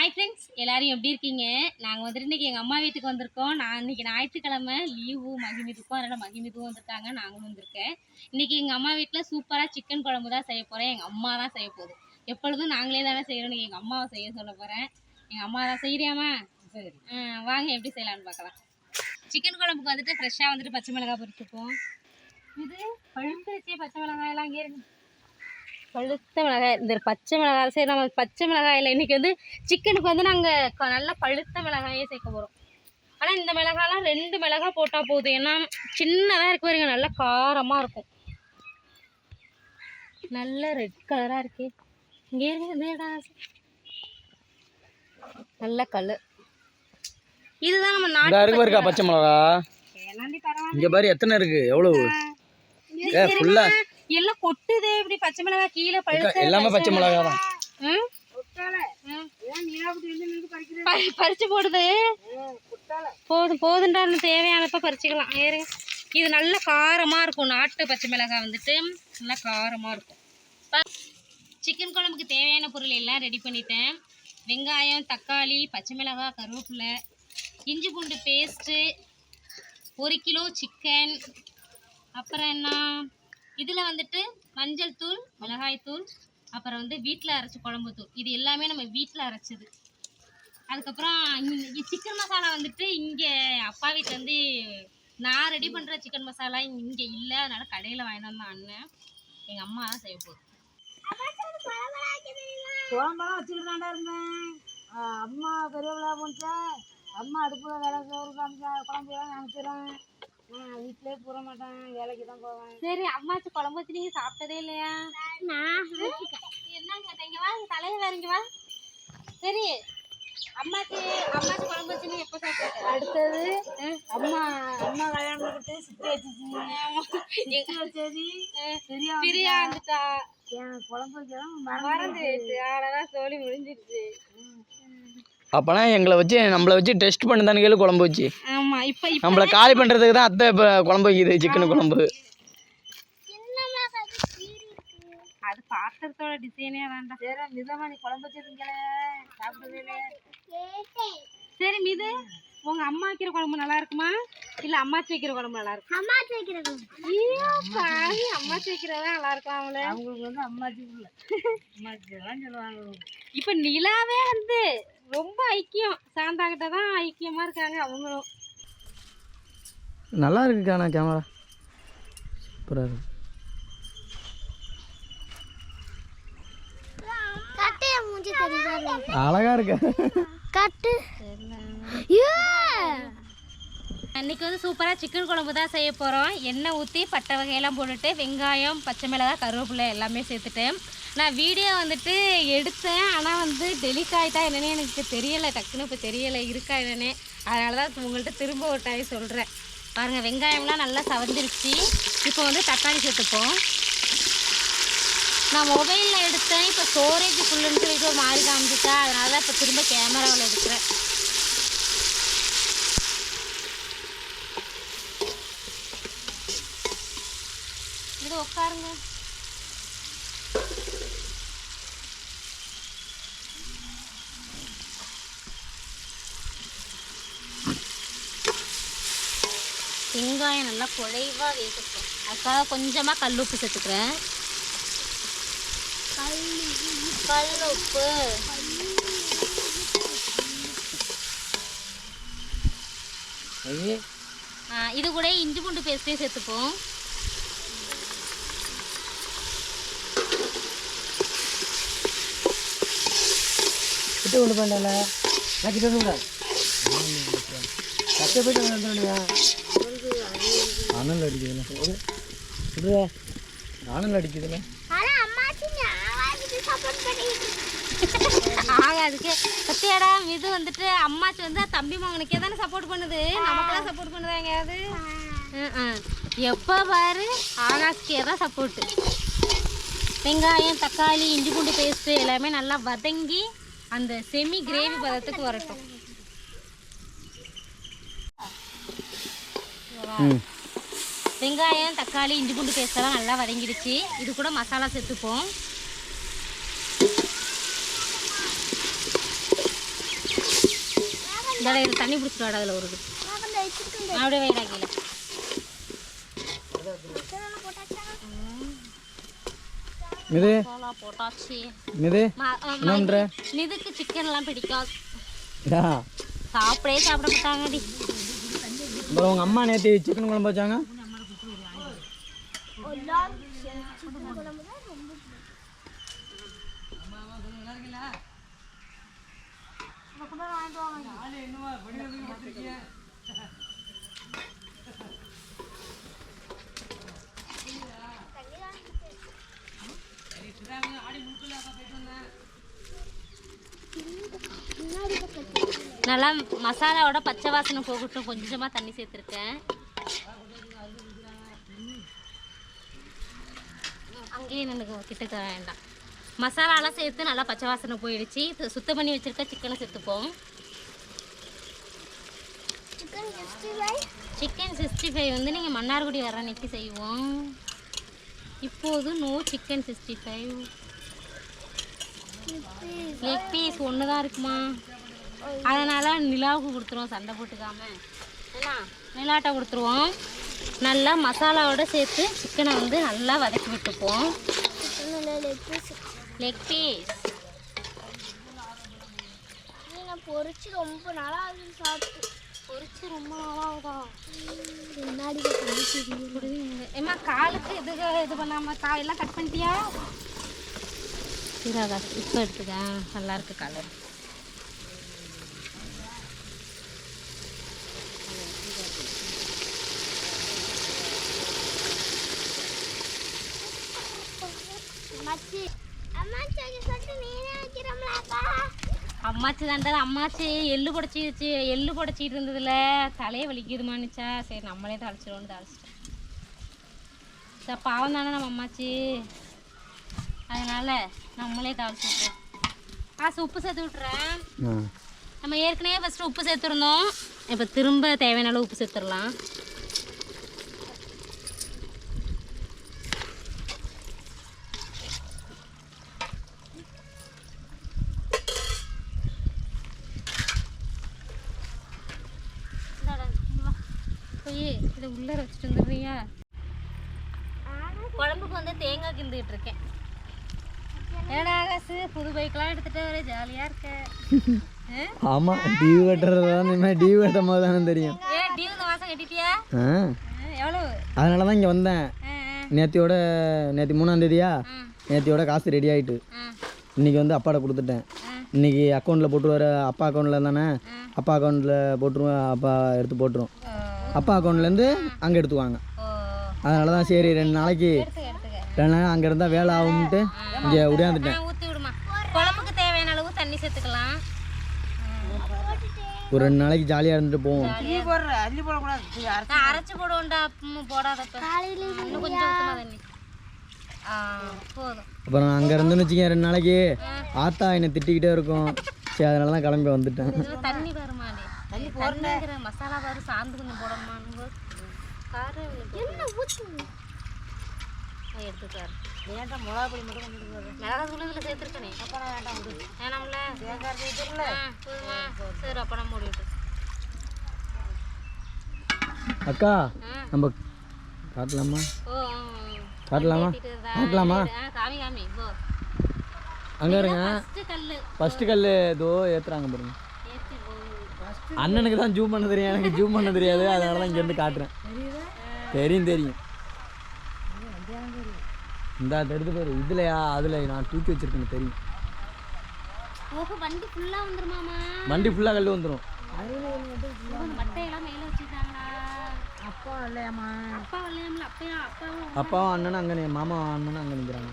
Hi friends எல்லாரும் எப்படி இருக்கீங்க? நாங்கள் வந்துட்டு இன்னைக்கு எங்கள் அம்மா வீட்டுக்கு வந்திருக்கோம். நான் இன்னைக்கு ஞாயிற்றுக்கிழமை லீவு மகிமிதுக்கும் அதனால் மகிமிதுவும் வந்திருக்காங்க. நாங்களும் வந்திருக்கேன். இன்னைக்கு எங்கள் அம்மா வீட்டில் சூப்பராக சிக்கன் குழம்பு தான் செய்ய போகிறேன் எங்கள் அம்மா தான் செய்ய போகுது. எப்பொழுதும் நாங்களே தானே செய்யணும் எங்கள் அம்மாவை செய்ய சொல்ல போகிறேன் எங்கள் அம்மா தான் செய்கிறியாம்மா சரி. வாங்க எப்படி செய்யலாம்னு பார்க்கலாம். சிக்கன் குழம்புக்கு வந்துட்டு ஃப்ரெஷ்ஷாக வந்துட்டு பச்சை மிளகாய் பொரிச்சுப்போம். இது பழுந்துருச்சே பச்சை மிளகாய் எல்லாம் இங்கே இருக்கு. பழுத்த மிளகாய் இந்த பச்சை மிளகாய் சரி நம்ம பச்சை மிளகாயில் இன்றைக்கி வந்து சிக்கனுக்கு வந்து நாங்கள் நல்ல பழுத்த மிளகாயே சேர்க்க போகிறோம் ஆனால் இந்த மிளகாலாம் ரெண்டு மிளகாய் போட்டால் போதும். ஏன்னா சின்னதாக இருக்கு பாருங்க நல்லா காரமாக இருக்கும். நல்ல ரெட் கலராக இருக்கே. இங்கே இருங்க நல்ல கல் இதுதான் நம்ம நாட்டு இருக்கு பச்சை மிளகா. இங்க பாரு எத்தனை இருக்கு? எவ்வளவு? ஏ ஃபுல்லா எல்லாம் கொட்டுதே இப்படி பச்சை மிளகாய் கீழே பழுத்த எல்லாமே பச்சை மிளகா தான். பறிச்சு போடுது. போதும் போதுண்டா இன்னும் தேவையானப்ப பறிச்சுக்கலாம். ஏறுங்க இது நல்ல காரமாக இருக்கும் நாட்டு பச்சை மிளகாய் வந்துட்டு. நல்லா காரமாக இருக்கும். சிக்கன் குழம்புக்கு தேவையான பொருள் எல்லாம் ரெடி பண்ணிட்டேன். வெங்காயம் தக்காளி பச்சை மிளகாய் கருவேப்பிலை இஞ்சி பூண்டு பேஸ்ட்டு ஒரு கிலோ சிக்கன். அப்புறம் என்ன? இதில் வந்துட்டு மஞ்சள் தூள் மிளகாய் தூள் அப்புறம் வந்து வீட்டில் அரைச்ச குழம்பு தூள். இது எல்லாமே நம்ம வீட்டில் அரைச்சது. அதுக்கப்புறம் சிக்கன் மசாலா வந்துட்டு இங்கே அப்பா வீட்டில் வந்து நான் ரெடி பண்ணுற சிக்கன் மசாலா இங்கே இல்லை. அதனால் கடையில் வாங்கிட்டு வந்தான் அண்ணன். எங்கள் அம்மா தான் செய்ய போகுது குழம்பெல்லாம் வச்சுட்டு இருந்தேன். அம்மா பெரியவளா போச்சா? அம்மா அடுப்பில் வேலை செய்யறது காமிச்சா குழம்பு எல்லாம் நான் வீட்டிலே போட மாட்டேன் வேலைக்கு தான் போவேன். சரி அம்மாச்சி குழம்பு வச்சு நீங்கள் சாப்பிட்டதே இல்லையா? என்ன கேட்டேன். இங்கே வா தலையை இங்கே வா. சரி அம்மாச்சி அம்மாச்சி குழம்பு வச்சு நீ எப்போ சாப்பிட்ட? அடுத்தது அம்மா அம்மா கல்யாணம் பண்ணிட்டு சுற்றி வச்சுச்சு வச்சது பெரிய பிரியா வந்துட்டா. என் குழம்பு வைக்கலாம் மறந்து அவ்வளோதான் சோழி முடிஞ்சிருச்சு. அப்பனா எங்களை வச்சு நம்மளை வச்சு டெஸ்ட் பண்ணி தானே கேளு குழம்பு வச்சு. ஆமா இப்போ நம்மளை காலி பண்றதுக்கு தான் அத்தை இப்போ குழம்பு வைக்குது சிக்கன் குழம்பு. அது பாத்திரத்தோட டிசைனே வேண்டாம். சரி நிஜமா நீ குழம்பு வச்சிருக்கீங்களே சரி மிது உங்க அம்மா வைக்கிற குழம்பு நல்லா இருக்குமா? இல்ல அம்மாச்சி வைக்கிற குழம்பு நல்லா இருக்கும் அம்மாச்சி வைக்கிறது ஐயோ பாவி அம்மாச்சி வைக்கிறதா நல்லா இருக்கும் அவங்கள அவங்களுக்கு வந்து தான் சொல்லுவாங்க. இப்போ நிலாவே வந்து ரொம்ப ஐக்கியம். சாந்தாகிட்ட தான் ஐக்கியமா இருக்காங்க அவங்களும். நல்லா இருக்குக்கா நான் கேமரா சூப்பராக இருக்கு. கட்டு அழகா இருக்கு. கட்டு. அன்னைக்கு வந்து சூப்பராக சிக்கன் குழம்பு தான் செய்ய போகிறோம் எண்ணெய் ஊற்றி பட்டை வகையெல்லாம் போட்டுட்டு வெங்காயம் பச்சை மிளகாய் கருவேப்பிலை எல்லாமே சேர்த்துட்டேன் நான் வீடியோ வந்துட்டு எடுத்தேன் ஆனால் வந்து டெலிட் ஆகிட்டா என்னன்னு எனக்கு தெரியலை டக்குன்னு இப்போ தெரியலை இருக்கா என்னென்னே. அதனால தான் உங்கள்கிட்ட திரும்ப ஒரு டைம் சொல்கிறேன் பாருங்கள் வெங்காயம்லாம் நல்லா சவந்துருச்சு. இப்போ வந்து தக்காளி சேர்த்துப்போம். நான் மொபைலில் எடுத்தேன் இப்போ ஸ்டோரேஜ் ஃபுல்லுன்னு சொல்லிட்டு மாறி காமிச்சிட்டா அதனால தான் இப்போ திரும்ப கேமராவில் எடுக்கிறேன். இது உட்காருங்க. வெங்காயம் நல்லா குழைவாக வேகட்டும். அதுக்காக கொஞ்சமாக கல் உப்பு சேர்த்துக்கிறேன். கல் உப்பு ஆ, இது கூட இஞ்சி பூண்டு பேஸ்ட்டே சேர்த்துப்போம். கிட்ட கொண்டு போயிட்டால நான் கிட்ட கொண்டு கட்ட போயிட்டு வந்துடுறியா அனல் அடிக்குதுல. விடுவா அனல் அடிக்குதுல. ஆகாதுக்கு சத்தியாடா இது வந்துட்டு அம்மாச்சி வந்து தம்பி மகனுக்கே தானே சப்போர்ட் பண்ணுது. நமக்கெல்லாம் சப்போர்ட் பண்ணுதா எங்கேயாவது? எப்போ பாரு ஆகாஷ்கே தான் சப்போர்ட்டு வெங்காயம் தக்காளி இஞ்சி பூண்டு பேஸ்ட்டு எல்லாமே நல்லா வதங்கி அந்த செமி கிரேவி பதத்துக்கு வரட்டும். வெங்காயம் தக்காளி இஞ்சி பூண்டு பேஸ்டெல்லாம் நல்லா வதங்கிடுச்சு. இது கூட மசாலா சேர்த்துப்போம். இந்த இது தண்ணி பிடிச்சிட்டு வாடா அதில் ஒரு. அப்படியே இது மசாலா போட்டாச்சு. இது ம- அஹ் என்ன பண்ற நிதுக்கு சிக்கன்லாம் பிடிக்காது. சாப்பிடவே சாப்பிட மாட்டாங்கடி. உங்கள் அம்மா நேற்று சிக்கன் குழம்பு வச்சாங்க? நல்லா மசாலாவோட பச்சை வாசனை போகட்டும். கொஞ்சமாக தண்ணி சேர்த்துருக்கேன். அங்கேயே நின்றுக்கு கிட்டக்க வேண்டாம். மசாலாலாம் சேர்த்து நல்லா பச்சை வாசனை போயிடுச்சு. சுத்தம் பண்ணி வச்சுருக்க சிக்கனை சேர்த்துப்போம். சிக்கன் சிக்ஸ்டி ஃபைவ் வந்து நீங்கள் மன்னார்குடி வர அன்னைக்கு செய்வோம். இப்போது no chicken sixty five leg piece ஒன்று தான் இருக்குமா? அதனால் நிலாவுக்கு கொடுத்துருவோம் சண்டை போட்டுக்காம. என்ன? நிலாட்டை கொடுத்துருவோம். நல்லா மசாலாவோட சேர்த்து சிக்கனை வந்து நல்லா வதக்கி விட்டுப்போம். லெக் பீஸ் பொறிச்சு ரொம்ப அது சாப்பிட்டு. பொரிச்சு ரொம்ப நாளாகுதா? முன்னாடி ஏம்மா காலுக்கு இது இது பண்ணாம காயெல்லாம் கட் பண்ணிட்டியா? சீராதா இப்போ எடுத்துக்க. நல்லா இருக்கு அம்மாச்சி. அம்மாச்சி சொல்லிட்டு நீனே அம்மாச்சி தாண்டது அம்மாச்சி எள்ளு புடச்சி வச்சு எள்ளு புடச்சிட்டு இருந்ததுல தலையை வலிக்குதுமானுச்சா சரி நம்மளே தாளிச்சிடுவோம்னு தாளிச்சிட்டேன். சார் பாவம் தானே நம்ம அம்மாச்சி. அதனால நம்மளே தாளிச்சு விட்றோம் காசு உப்பு சேர்த்து விட்றேன் நம்ம ஏற்கனவே ஃபஸ்ட்டு உப்பு சேர்த்துருந்தோம். இப்போ திரும்ப தேவையான அளவு உப்பு சேர்த்துடலாம் இந்தாடா, இங்க வா. போய் இதை உள்ளே வச்சுட்டு வந்துடுறியா குழம்புக்கு வந்து தேங்காய் கிந்துக்கிட்டு இருக்கேன். ஏடா காசு? புது பைக்கெலாம் எடுத்துகிட்டு வர ஜாலியாக இருக்க? ஆமாம் டிவி கட்டுறது தான் இந்த மாதிரி டிவி கட்டும் போது தானே தெரியும். ஏ டியூ இந்த மாதம் கட்டிட்டியா? எவ்வளவு? அதனால தான் இங்கே வந்தேன். நேத்தியோட நேற்று மூணாம் தேதியா? நேத்தியோட காசு ரெடி ஆயிட்டு. இன்னைக்கு வந்து அப்பாட்ட கொடுத்துட்டேன். இன்னைக்கு அக்கௌண்ட்டில் போட்டுருவாரு அப்பா அக்கௌண்ட்டில் தானே. அப்பா அக்கௌண்ட்டில் போட்டுருவேன் அப்பா எடுத்து போட்டுரும். அப்பா அக்கௌண்ட்லேருந்து அங்கே எடுத்துக்குவாங்க. அதனால தான் சரி ரெண்டு நாளைக்கு ரெண்டு நாள் அங்கே இருந்தால் வேலை ஆகும்ட்டு இங்கே உடையாந்துட்டேன். ஆ, ஊற்றி விடுமா? குழம்புக்கு தேவையான அளவு தண்ணி சேர்த்துக்கலாம். ஒரு ரெண்டு நாளைக்கு ஜாலியாக இருந்துட்டு போவோம். அரைச்சி போடுவோம்டா இன்னும் கொஞ்சம் ஊற்றுமா தண்ணி ஆ போதும் அப்புறம் அங்கே இருந்துன்னு வச்சுக்கேன் ரெண்டு நாளைக்கு ஆத்தா என்னை திட்டிக்கிட்டே இருக்கும். சரி அதனால தான் கிளம்பி வந்துட்டேன். தண்ணி போடுற மசாலா பாரு சாந்து கொஞ்சம் போடணுமான்னு காரம் என்ன ஊற்று எடுத்துக்காரு வேண்டாம் மிளகா பொடி மட்டும் கொஞ்சம் மிளகா தூள் இதில் சேர்த்துருக்கனே. வேண்டாம் விடு. வேணாம்ல? ஆ, போதுமா? சரி அப்போ நம்ம மூடி அக்கா. நம்ம காட்டலாமா ஓ காட்டலாமா காட்டலாமா ஆ காமி காமி. போ. அங்கே இருங்க. ஃபஸ்ட்டு கல் ஏதோ ஏற்றுறாங்க பாருங்க. அண்ணனுக்கு தான் ஜூம் பண்ண தெரியும். எனக்கு ஜூம் பண்ண தெரியாது. அதனால தான் இங்கேருந்து காட்டுறேன். தெரியும் தெரியும். இந்த எடுத்து பாரு. இதுலையா அதில் நான் தூக்கி வச்சிருக்கேன் தெரியும். வண்டி ஃபுல்லாக கல் வந்துடும் ஓ, இந்த மட்டையெல்லாம் மேலே வச்சுட்டாங்களா அப்பா இல்லையாம்மா அப்பா இல்லையாம்ல அப்பயா அப்பாவும் அப்பாவும் அண்ணனும் அங்கே மாமா அண்ணனும் அங்கே நிற்கிறாங்க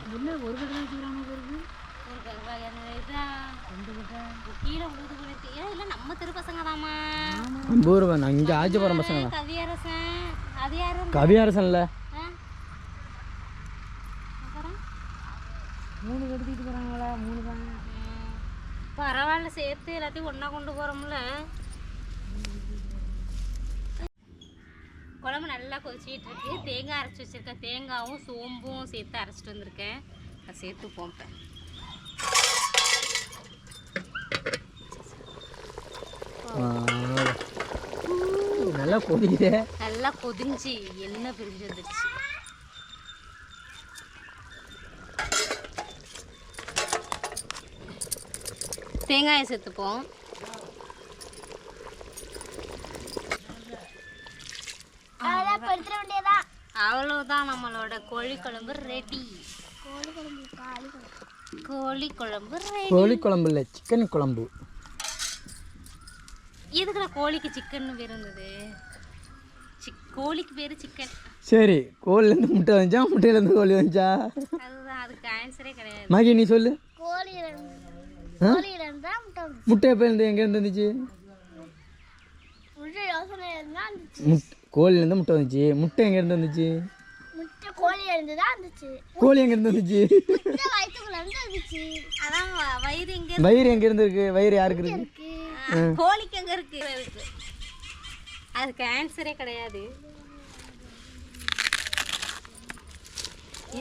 ஒரு க- வ- இதா கீழே விழுது போல இருக்கு ஏன் இல்லை நம்ம தெரு பசங்க தாம்மா ஐம்பது ரூபா நான் இங்கே ஆச்சு போகிற பசங்க தான். கவியரசன் அது யாரு? கவியாரசன்ல. மூணு கட்டிட்டு போகிறாங்களா மூணு தான். பரவாயில்ல சேர்த்து எல்லாத்தையும் ஒன்றா கொண்டு போகிறோம்ல குழம்பு நல்லா கொதிச்சிட்டு இருக்கு. தேங்காய் அரைச்சி வச்சிருக்கேன் தேங்காயும் சோம்பும் சேர்த்து அரைச்சிட்டு வந்திருக்கேன். அதை சேர்த்து போம்பேன் நல்லா கொதிக்குதே. நல்லா கொதிஞ்சு எண்ணெய் பிரிஞ்சு வந்துருச்சு. தேங்காயை சேர்த்துப்போம். படுத்துற வேண்டியதான் அவ்வளோதான் நம்மளோட கோழி குழம்பு ரெடி கோழி குழம்பு காளி குழம்பு கோழி குழம்பு ரெடி கோழி குழம்பு இல்லை சிக்கன் குழம்பு. எதுக்குடா கோழிக்கு சிக்கன் பேர் இருந்தது கோழிக்கு பேர் சிக்கன் சரி கோழிலேருந்து முட்டை வந்துச்சா? முட்டையிலேருந்து கோழி வந்துச்சா? அதுதான் அதுக்கு ஆன்சரே கிடையாது. மகி நீ சொல்லு. முட்டை எப்போ இருந்து எங்கேருந்து வந்துச்சு? முட்டை இருந்தா கோழிலேருந்து முட்டை வந்துச்சு. முட்டை எங்கேருந்து வந்துச்சு? முட்டை கோழியில இருந்து தான் வந்துச்சு. கோழி வயிற்றுக்குள்ள இருந்து வந்துச்சு. வயிறு எங்க வயிறு எங்கேருந்து இருக்கு? வயிறு யாருக்கு இருக்கு? கோழிக்கு எங்க இருக்கு? இருக்கு. அதுக்கு ஆன்சரே கிடையாது.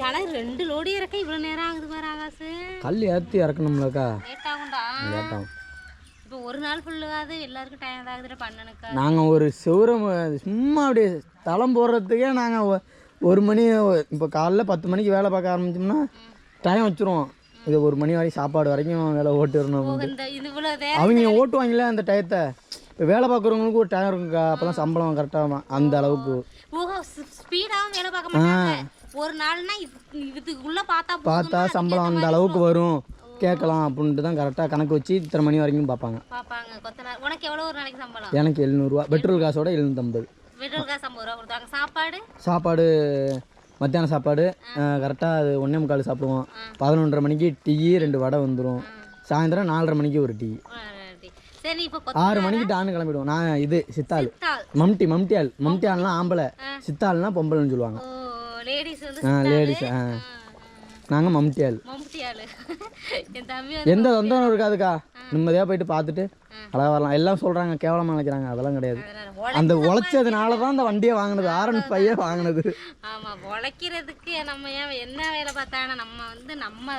ஆனால் ரெண்டு லோடி இறக்க இவ்வளோ நேரம் ஆகுது பாரு ஆகாசு. கல் ஏற்றி இறக்கணும்லக்கா. லேட் ஆகும்டா லேட்டாகும். இப்போ ஒரு நாள் ஃபுல்லாவது எல்லாருக்கும் டைம் ஆகுதுல பண்ணனுக்கா. நாங்கள் ஒரு செவரம் சும்மா அப்படியே தளம் போடுறதுக்கே நாங்கள் ஒரு மணி இப்போ காலைல பத்து மணிக்கு வேலை பார்க்க ஆரம்பிச்சோம்னா டைம் வச்சுருவோம். இது ஒரு மணி வரைக்கும் சாப்பாடு வரைக்கும் வேலை ஓட்டு வரணும் அவங்க ஓட்டுவாங்களே அந்த டயத்தை இப்போ வேலை பார்க்குறவங்களுக்கு ஒரு டைம் இருக்குக்கா. அப்போல்லாம் சம்பளம் கரெக்டாக அந்த அளவுக்கு. ஓஹோ ஸ்பீடாகவும் வேலை பார்க்க மாட்டாங்க. ஒரு நாள்னா இது இதுக்குள்ள பார்த்தா. பார்த்தா சம்பளம் அந்த அளவுக்கு வரும். கேட்கலாம் அப்படின்ட்டு தான் கரெக்டாக கணக்கு வச்சு இத்தனை மணி வரைக்கும் பார்ப்பாங்க. பார்ப்பாங்க. கொத்தனார் உனக்கு எவ்வளோ ஒரு நாளைக்கு சம்பளம்? எனக்கு எழுநூறுவா. பெட்ரோல் காசோட எழுநூற்றம்பது பெட்ரோல் காசு ஐம்பது ரூபா கொடுத்தாங்க சாப்பாடு? சாப்பாடு மத்தியானம் சாப்பாடு கரெக்டாக அது ஒன்றே முக்கால் சாப்பிடுவோம். பதினொன்றரை மணிக்கு டீ ரெண்டு வடை வந்துடும் சாயந்தரம் நாலரை மணிக்கு ஒரு டீ. சரி இப்போ ஆறு மணிக்கு டான்னு கிளம்பிடுவோம். நான் இது சித்தாள். கொத்தால் மம்டி மம்டியாள். மம்டியாள்லாம் ஆம்பளை. சித்தாள்னா பொம்பளைன்னு சொல்லுவாங்க. லேடிஸ் ஆ லேடிஸ் ஆ. நாங்கள் மம்டியாள் எந்த தொந்தரவும் இருக்காதுக்கா. நிம்மதியாக போயிட்டு பார்த்துட்டு அழகாக வரலாம். எல்லாம் சொல்கிறாங்க கேவலமாக நினைக்கிறாங்க. அதெல்லாம் கிடையாது. அந்த உழைச்சதுனால தான் அந்த வண்டியை வாங்கினது. ஆர்என் ஃபைவே வாங்கினது. ஆமா உழைக்கிறதுக்கு நம்ம ஏன் என்ன வேலை பார்த்தாங்கன்னா நம்ம வந்து நம்ம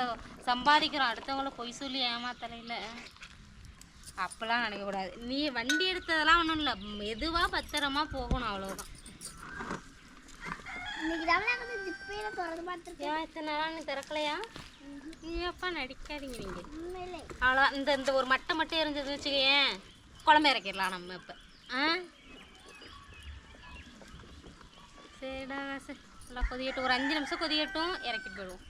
சம்பாதிக்கிறோம். அடுத்தவங்கள பொய் சொல்லி ஏமாத்தலையில. அப்பெல்லாம் நினைக்கக்கூடாது. நீ வண்டி எடுத்ததெல்லாம் ஒன்றும் இல்லை. மெதுவாக பத்திரமா போகணும். அவ்வளோதான் ஜிப்பையில திறந்து பார்த்துருக்கேன். ஏன் இத்தனை நாளா நீ திறக்கலையா? நீப்பா நடிக்காதீங்க நீங்கள் உண்மையிலே. அவ்வளோ இந்த இந்த ஒரு மட்டை மட்டும் எரிஞ்சது வச்சுக்கேன் குழம்பு இறக்கிடலாம் நம்ம இப்போ. ஆ? சரிடா சரி நல்லா கொதியட்டும். ஒரு அஞ்சு நிமிஷம் கொதியட்டும் இறக்கிட்டு போயிடுவோம்.